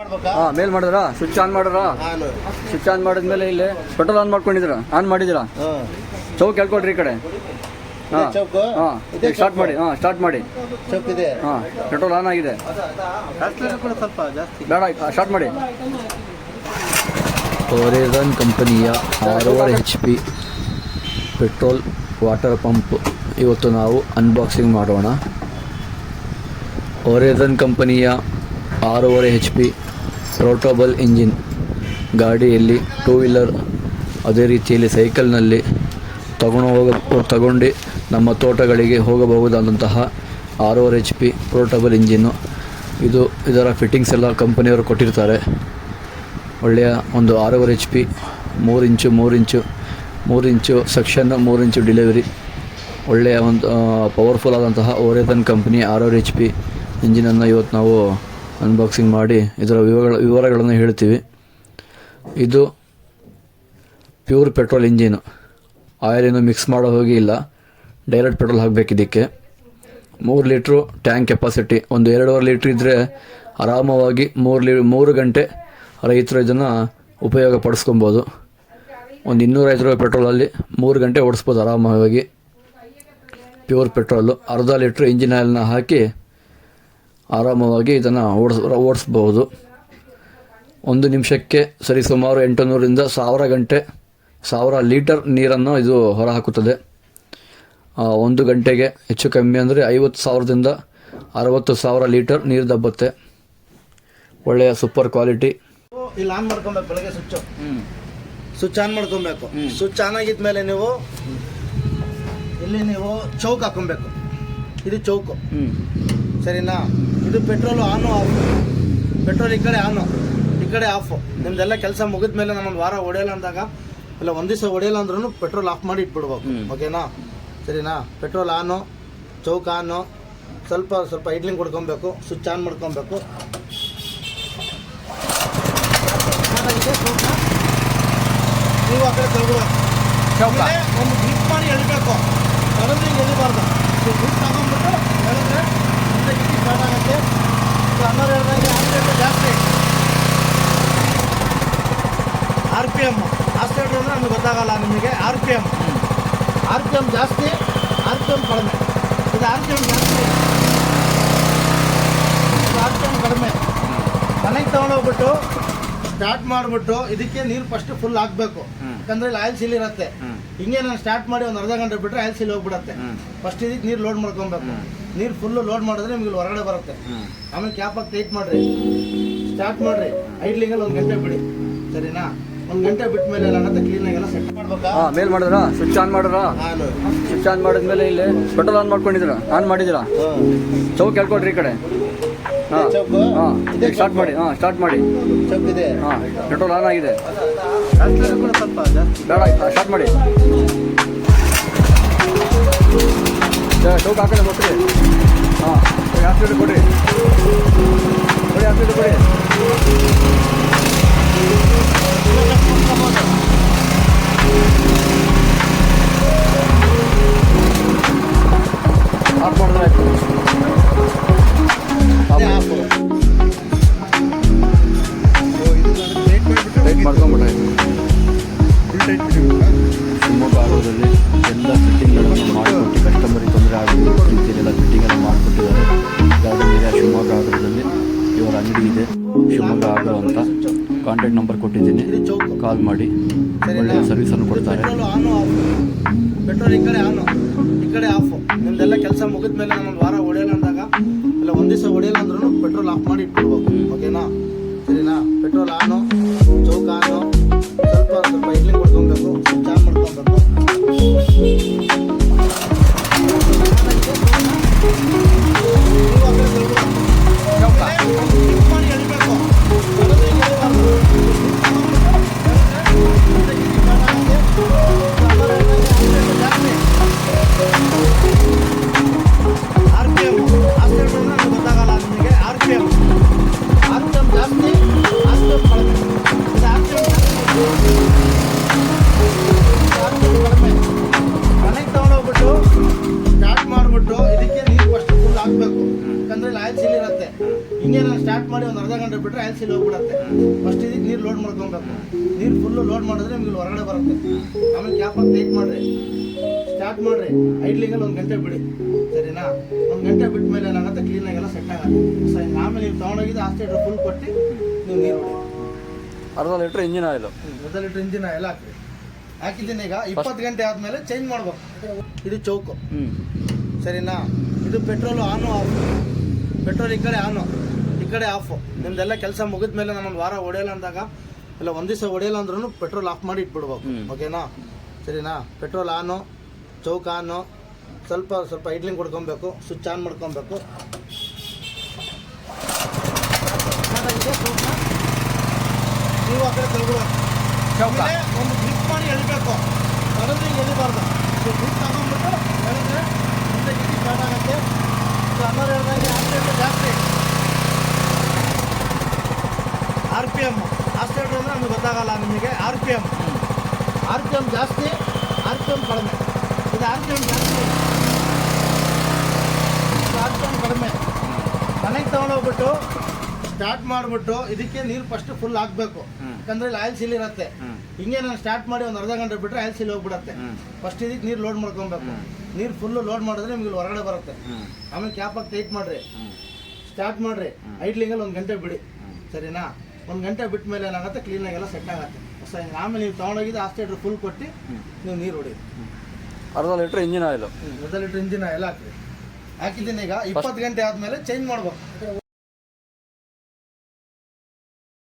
ಮಾಡ್ಬೇಕಾ? ಹಾಂ ಮೇಲ್ ಮಾಡಿದ್ರ? ಸ್ವಿಚ್ ಆನ್ ಮಾಡಿದ್ರ? ಸ್ವಿಚ್ ಆನ್ ಮಾಡಿದ್ಮೇಲೆ ಇಲ್ಲಿ ಪೆಟ್ರೋಲ್ ಆನ್ ಮಾಡ್ಕೊಂಡಿದ್ರ ಆನ್ ಮಾಡಿದಿರಾ ಚೌಕ್ ಹೇಳ್ಕೊಡ್ರಿ ಈ ಕಡೆ. ಹಾಂ. ಚೌಕು? ಹಾಂ. ಸ್ಟಾರ್ಟ್ ಮಾಡಿ. ಹಾಂ ಸ್ಟಾರ್ಟ್ ಮಾಡಿ. ಹಾ ಇದೆ? ಹಾಂ ಪೆಟ್ರೋಲ್ ಆನ್ ಆಗಿದೆ. ಕೂಡ ಸ್ವಲ್ಪ ಜಾಸ್ತಿ ಬೇಡ ಸ್ಟಾರ್ಟ್ ಮಾಡಿ ಓರೆಗನ್ ಕಂಪನಿಯ ಆರೂವರೆ H P petrol water pump ಇವತ್ತು ನಾವು ಅನ್ಬಾಕ್ಸಿಂಗ್ ಮಾಡೋಣ. ಓರೆಗನ್ ಕಂಪನಿಯ ಆರೂವರೆ ಎಚ್ ಪಿ ಪ್ರೋಟೋಬಲ್ ಇಂಜಿನ್ ಗಾಡಿಯಲ್ಲಿ ಟೂ ವೀಲರ್ ಅದೇ ರೀತಿಯಲ್ಲಿ ಸೈಕಲ್ನಲ್ಲಿ ತಗೊಂಡು ಹೋಗ, ತಗೊಂಡು ನಮ್ಮ ತೋಟಗಳಿಗೆ ಹೋಗಬಹುದಾದಂತಹ ಆರೂವರೆ ಎಚ್ ಪಿ ಪೋರ್ಟಬಲ್ ಇಂಜಿನ್ನು. ಇದು ಇದರ ಫಿಟ್ಟಿಂಗ್ಸ್ ಎಲ್ಲ ಕಂಪನಿಯವರು ಕೊಟ್ಟಿರ್ತಾರೆ. ಒಳ್ಳೆಯ ಒಂದು ಆರೂವರೆ ಎಚ್ ಪಿ ಮೂರು ಇಂಚು ಮೂರು ಇಂಚು ಮೂರು ಇಂಚು ಸೆಕ್ಷನ್, ಮೂರು ಇಂಚು ಡಿಲಿವರಿ. ಒಳ್ಳೆಯ ಒಂದು ಪವರ್ಫುಲ್ ಆದಂತಹ ಓರೇತನ್ ಕಂಪ್ನಿ ಆರೂವರೆ ಎಚ್ ಪಿ ಇಂಜಿನನ್ನು ಇವತ್ತು ನಾವು ಅನ್ಬಾಕ್ಸಿಂಗ್ ಮಾಡಿ ಇದರ ವಿವರಗಳ ವಿವರಗಳನ್ನು ಹೇಳ್ತೀವಿ. ಇದು ಪ್ಯೂರ್ ಪೆಟ್ರೋಲ್ ಇಂಜಿನು. ಆಯಿಲಿನ ಮಿಕ್ಸ್ ಮಾಡೋ ಹೋಗಿ ಇಲ್ಲ. ಡೈರೆಕ್ಟ್ ಪೆಟ್ರೋಲ್ ಹಾಕಬೇಕು ಇದಕ್ಕೆ ಮೂರು ಲೀಟ್ರು ಟ್ಯಾಂಕ್ ಕೆಪಾಸಿಟಿ. ಒಂದು ಎರಡೂವರೆ ಲೀಟ್ರ್ ಇದ್ದರೆ ಆರಾಮವಾಗಿ ಮೂರು ಲೀ ಮೂರು ಗಂಟೆ ರೈತರು ಇದನ್ನು ಉಪಯೋಗ ಪಡಿಸ್ಕೊಬೋದು. ಒಂದು ಇನ್ನೂರೈದು ರೂಪಾಯಿ ಪೆಟ್ರೋಲಲ್ಲಿ ಮೂರು ಗಂಟೆ ಓಡಿಸ್ಬೋದು ಆರಾಮವಾಗಿ. Pure petrol. ಅರ್ಧ ಲೀಟ್ರ್ ಇಂಜಿನ್ ಆಯಿಲ್ನ ಹಾಕಿ ಆರಾಮವಾಗಿ ಇದನ್ನು ಓಡಿಸ್ ಓಡಿಸ್ಬೋದು ಒಂದು ನಿಮಿಷಕ್ಕೆ ಸರಿಸುಮಾರು ಎಂಟುನೂರಿಂದ ಸಾವಿರ ಗಂಟೆ ಸಾವಿರ ಲೀಟರ್ ನೀರನ್ನು ಇದು ಹೊರಹಾಕುತ್ತದೆ. ಒಂದು ಗಂಟೆಗೆ ಹೆಚ್ಚು ಕಮ್ಮಿ ಅಂದರೆ ಐವತ್ತು ಸಾವಿರದಿಂದ ಅರವತ್ತು ಸಾವಿರ ಲೀಟರ್ ನೀರು ದಬ್ಬುತ್ತೆ. ಒಳ್ಳೆಯ ಸೂಪರ್ ಕ್ವಾಲಿಟಿ. ಇಲ್ಲಿ ಆನ್ ಮಾಡ್ಕೊಬೇಕು ಬೆಳಗ್ಗೆ ಸ್ವಿಚ್. ಸ್ವಿಚ್ ಆನ್ ಮಾಡ್ಕೊಬೇಕು. ಸ್ವಿಚ್ ಆನ್ ಆಗಿದ್ಮೇಲೆ ನೀವು ಇಲ್ಲಿ ನೀವು ಚೌಕ್ ಹಾಕೊಬೇಕು. ಇದು ಚೌಕು. ಸರಿನಾ? ಇದು ಪೆಟ್ರೋಲು ಆನು ಆಫ್ ಪೆಟ್ರೋಲ್ ಈ ಕಡೆ ಆನು ಈ ಕಡೆ ಆಫ್ ನಿಮ್ದೆಲ್ಲ ಕೆಲಸ ಮುಗಿದ ಮೇಲೆ ನಾನೊಂದು ವಾರ ಹೊಡೆಯಲ್ಲ ಅಂದಾಗ ಇಲ್ಲ ಒಂದು ದಿವಸ ಹೊಡೆಯಲ್ಲ ಅಂದ್ರೂ ಪೆಟ್ರೋಲ್ ಆಫ್ ಮಾಡಿ ಇಟ್ಬಿಡ್ಬೇಕು. ಓಕೆನಾ ಸರಿನಾ? ಪೆಟ್ರೋಲ್ ಆನು ಚೌಕ ಆನು ಸ್ವಲ್ಪ ಸ್ವಲ್ಪ ಐಡ್ಲಿಂಗ್ ಕೊಡ್ಕೊಬೇಕು ಸ್ವಿಚ್ ಆನ್ ಮಾಡ್ಕೊಬೇಕು. ನೀವು ಆ ಕಡೆ ಒಂದು ಗ್ರಿಪ್ ಮಾಡಿ ಎಳಿಬೇಕು. ಎಳಿಬಾರ್ದು. ಗ್ರಿಪ್ ತಗೊಂಡ್ಬಿಟ್ಟು ಎಳೆದ್ರೆ ಸ್ಟಾರ್ಟ್ ಆಗುತ್ತೆ ಅಣ್ಣವ್ರು ಹೇಳ್ದಂಗೆ ಆಕ್ಸಿಡೆಂಟ್ ಜಾಸ್ತಿ. ಆರ್ ಪಿ ಎಂ ಆಕ್ಸಿಡೆಂಟ್ ಅಂದರೆ ನಮಗೆ ಗೊತ್ತಾಗಲ್ಲ ನಿಮಗೆ. R P M R P M ಜಾಸ್ತಿ, ಆರ್ ಪಿ ಎಂ ಕಡಿಮೆ. ಇದು ಆರ್ ಪಿ ಎಂ ಜಾಸ್ತಿ. ಆರ್ ಪಿ ಎಂ ಕಡಿಮೆ. ಮನೆಗೆ ತೊಗೊಂಡೋಗ್ಬಿಟ್ಟು ಸ್ಟಾರ್ಟ್ ಮಾಡಿಬಿಟ್ಟು ಇದಕ್ಕೆ ನೀರು ಫಸ್ಟ್ ಫುಲ್ ಹಾಕ್ಬೇಕು. ಯಾಕಂದರೆ ಇಲ್ಲಿ ಆಯಿಲ್ ಸೀಲ್ ಇರುತ್ತೆ. ಹಿಂಗೆ ನಾನು ಸ್ಟಾರ್ಟ್ ಮಾಡಿ ಒಂದು ಅರ್ಧ ಗಂಟೆ ಬಿಟ್ಟರೆ ಆಯಿಲ್ ಸೀಲ್ ಹೋಗ್ಬಿಡತ್ತೆ. ಫಸ್ಟ್ ಇದಕ್ಕೆ ನೀರು ಲೋಡ್ ಮಾಡ್ಕೊಬೇಕು. ನೀರು ಫುಲ್ಲು ಲೋಡ್ ಮಾಡಿದ್ರೆ ನಿಮ್ಗೆ ಇಲ್ಲಿ ಹೊರಗಡೆ ಬರುತ್ತೆ. ಆಮೇಲೆ ಕ್ಯಾಪಾಗಿ ಟೈಟ್ ಮಾಡ್ರಿ. ಸ್ಟಾರ್ಟ್ ಮಾಡ್ರಿ. ಐಡ್ಲಿಂಗಲ್ಲಿ ಒಂದು ಗಂಟೆ ಬಿಡಿ. ಸರಿನಾ? ಒಂದು ಗಂಟೆ ಬಿಟ್ಟ ಮೇಲೆ ಎಲ್ಲ ಕ್ಲೀನಾಗೆಲ್ಲ ಸೆಟ್ ಮಾಡ್ಬೇಕಾ? ಹಾಂ ಮೇಲ್ ಮಾಡಿದ್ರ? ಸ್ವಿಚ್ ಆನ್ ಮಾಡಿದ್ರ? ಸ್ವಿಚ್ ಆನ್ ಮಾಡಿದ್ಮೇಲೆ ಇಲ್ಲಿ ಪೆಟ್ರೋಲ್ ಆನ್ ಮಾಡ್ಕೊಂಡಿದ್ರ ಆನ್ ಮಾಡಿದಿರಾ ಚೌಕ್ ಹೇಳ್ಕೊಡ್ರಿ ಈ ಕಡೆ. ಹಾಂ. ಇದೇ ಸ್ಟಾರ್ಟ್ ಮಾಡಿ. ಹಾಂ ಸ್ಟಾರ್ಟ್ ಮಾಡಿ. ಇದೆ. ಹಾಂ ಪೆಟ್ರೋಲ್ ಆನ್ ಆಗಿದೆ. ಬೇಡ ಸ್ಟಾರ್ಟ್ ಮಾಡಿ. ಚೌಕ್ ಆ ಕಡೆ ಕೊಟ್ರಿ ಹಾಂ ಆಕ್ಸಿಡೆಂಟ್ ಕೊಡ್ರಿ. ಕೊಡಿ ಆಕ್ಸಿಡೆಂಟ್ ಕೊಡಿ. ಆಫ್ ಕಾಂಟ್ಯಾಕ್ಟ್ ನಂಬರ್ ಕೊಟ್ಟಿದ್ದೀನಿ. ಕಾಲ್ ಮಾಡಿ? ಒಳ್ಳೆಯ ಸರ್ವಿಸನ್ನು ಕೊಡ್ತಾರೆ. ಪೆಟ್ರೋಲ್ ಈ ಕಡೆ ಆನು ಈ ಕಡೆ ಆಫ್. ನಿಮ್ದೆಲ್ಲ ಕೆಲಸ ಮುಗಿದ ಮೇಲೆ ಒಂದು ವಾರ ಹೊಡೆಯಲ್ಲ ಅಂದಾಗ ಇಲ್ಲ ಒಂದು ದಿವಸ ಹೊಡೆಯಲ್ಲ ಅಂದ್ರೂ ಪೆಟ್ರೋಲ್ ಆಫ್ ಮಾಡಿ ಇಟ್ಬಿಡ್ಬೇಕು. ಓಕೆನಾ? ಸರಿನಾ? ಪೆಟ್ರೋಲ್ ಆನು, ಚೌಕ ಆನು, ಸ್ವಲ್ಪ ಸ್ವಲ್ಪ ಇಡ್ಲಿಂಗ್ ಕೊಡ್ಕೊಬೇಕು ಚಾರ್ಜ್ ಮಾಡ್ಕೊಬೇಕು ಹೋಗ್ಬಿಡತ್ತೆ ಫಸ್ಟ್ ಇದಕ್ಕೆ ನೀರು ಲೋಡ್ ಮಾಡ್ಕೊಬೇಕು ನೀರು ಫುಲ್ಲು ಲೋಡ್ ಮಾಡಿದ್ರೆ ನಿಮ್ಗೆ ಹೊರಗಡೆ ಬರುತ್ತೆ. ಆಮೇಲೆ ಕ್ಯಾಪ್ ಹಾಕಿ ಟೈಟ್ ಮಾಡಿರಿ. ಸ್ಟಾರ್ಟ್ ಮಾಡಿರಿ. ಐಡ್ಲಿಂಗಲ್ಲಿ ಒಂದು ಗಂಟೆ ಬಿಡಿ. ಸರಿನಾ? ಒಂದು ಗಂಟೆ ಬಿಟ್ಟ ಮೇಲೆ ಏನಾಗುತ್ತೆ ಕ್ಲೀನಾಗೆಲ್ಲ ಸೆಟ್ ಆಗುತ್ತೆ. ಸೊ ಆಮೇಲೆ ನೀವು ತೊಗೊಂಡೋಗಿದ್ದು ಆಸ್ಟೇಟ್ರ್ ಫುಲ್ ಕೊಟ್ಟು ನೀವು ನೀರು ಬಿಡಿ ಅರ್ಧ ಲೀಟ್ರ್ ಇಂಜಿನ್ ಆಯಿಲ್ ಅರ್ಧ ಲೀಟ್ರ್ ಇಂಜಿನ್ ಆಯಿಲ್ ಹಾಕಿರಿ. ಹಾಕಿದ್ದೀನಿ ಈಗ. ಇಪ್ಪತ್ತು ಗಂಟೆ ಆದಮೇಲೆ ಚೇಂಜ್ ಮಾಡ್ಬೇಕು. ಇದು ಚೌಕು. ಹ್ಞೂ ಸರಿನಾ? ಇದು ಪೆಟ್ರೋಲು ಆನು ಆಫ್ ಪೆಟ್ರೋಲ್ ಈ ಕಡೆ ಆನು ಕಡೆ ಆಫು ನಿಮ್ದೆಲ್ಲ ಕೆಲಸ ಮುಗಿದ ಮೇಲೆ ನಾನೊಂದು ವಾರ ಹೊಡೆಯಲ್ಲ ಅಂದಾಗ ಇಲ್ಲ ಒಂದು ದಿವಸ ಹೊಡೆಯಲ್ಲ ಅಂದ್ರೂ ಪೆಟ್ರೋಲ್ ಆಫ್ ಮಾಡಿ ಇಟ್ಬಿಡ್ಬೇಕು. ಓಕೆನಾ ಸರಿನಾ? ಪೆಟ್ರೋಲ್ ಆನು ಚೌಕ ಆನು ಸ್ವಲ್ಪ ಸ್ವಲ್ಪ ಐಡ್ಲಿಂಗ್ ಕೊಡ್ಕೊಬೇಕು ಸ್ವಿಚ್ ಆನ್ ಮಾಡ್ಕೊಬೇಕು. ನೀವು ಆ ಕಡೆ ತೆಗ್ಬಿಡ್ಬೇಕು ಚೌಕ? ಒಂದು ಗ್ರಿಪ್ ಮಾಡಿ ಎಳಿಬೇಕು. ಎಳಿಬಾರ್ದು. ಗ್ರಿಪ್ ತಗೊಂಡ್ಬಿಟ್ಟು ಎಳೆದ್ರೆ ಮುಂದೆ ಸ್ಟಾರ್ಟ್ ಆಗುತ್ತೆ. ಸೊ ಅನ್ನೋರು ಹೇಳ್ದಂಗೆ ಆಕ್ಸಿಡೆಂಟ್ ಜಾಸ್ತಿ ಆರ್ ಪಿ ಎಂ ಆಕ್ಸಿಡೆಂಟ್ ಅಂದರೆ ನಮ್ಗೆ ಗೊತ್ತಾಗಲ್ಲ ನಿಮಗೆ. R P M R P M ಜಾಸ್ತಿ ಆರ್ ಪಿ ಎಂ ಕಡಿಮೆ. ಇದು ಆರ್ ಪಿ ಎಂ ಜಾಸ್ತಿ. ಆರ್ ಪಿ ಎಂ ಕಡಿಮೆ. ಮನೆಗೆ ತಗೊಂಡೋಗ್ಬಿಟ್ಟು ಸ್ಟಾರ್ಟ್ ಮಾಡಿಬಿಟ್ಟು ಇದಕ್ಕೆ ನೀರು ಫಸ್ಟ್ ಫುಲ್ ಹಾಕ್ಬೇಕು. ಯಾಕಂದ್ರೆ ಇಲ್ಲಿ ಆಯಿಲ್ ಸೀಲ್ ಇರುತ್ತೆ. ಹಿಂಗೆ ನಾನು ಸ್ಟಾರ್ಟ್ ಮಾಡಿ ಒಂದು ಅರ್ಧ ಗಂಟೆ ಬಿಟ್ಟರೆ ಆಯಿಲ್ ಸೀಲ್ ಹೋಗ್ಬಿಡತ್ತೆ. ಫಸ್ಟ್ ಇದಕ್ಕೆ ನೀರು ಲೋಡ್ ಮಾಡ್ಕೊಬೇಕು. ನೀರು ಫುಲ್ಲು ಲೋಡ್ ಮಾಡಿದ್ರೆ ನಿಮ್ಗೆ ಹೊರಗಡೆ ಬರುತ್ತೆ. ಆಮೇಲೆ ಕ್ಯಾಪ್ ಹಾಕಿ ಟೈಟ್ ಮಾಡ್ರಿ. ಸ್ಟಾರ್ಟ್ ಮಾಡ್ರಿ. ಐಟ್ಲಿಂಗಲ್ಲಿ ಒಂದು ಗಂಟೆ ಬಿಡಿ. ಸರಿನಾ? ಒಂದು ಗಂಟೆ ಬಿಟ್ಟ ಮೇಲೆ ಏನಾಗುತ್ತೆ ಕ್ಲೀನಾಗೆಲ್ಲ ಸೆಟ್ ಆಗುತ್ತೆ. ಸೊ ಹಿಂಗೆ ಆಮೇಲೆ ನೀವು ತೊಗೊಂಡೋಗಿದ್ದು ಆಸ್ಟೇಟ್ರ್ ಫುಲ್ ಕೊಟ್ಟು ನೀವು ನೀರು ಹೊಡಿ ಅರ್ಧ ಲೀಟ್ರ್ ಇಂಜಿನ್ ಆಯಿಲು ಅರ್ಧ ಲೀಟ್ರ್ ಇಂಜಿನ್ ಆಯಿಲ್ ಹಾಕಿ ಹಾಕಿದ್ದೀನಿ ಈಗ ಇಪ್ಪತ್ತು ಗಂಟೆ ಆದಮೇಲೆ ಚೇಂಜ್ ಮಾಡ್ಬೇಕು.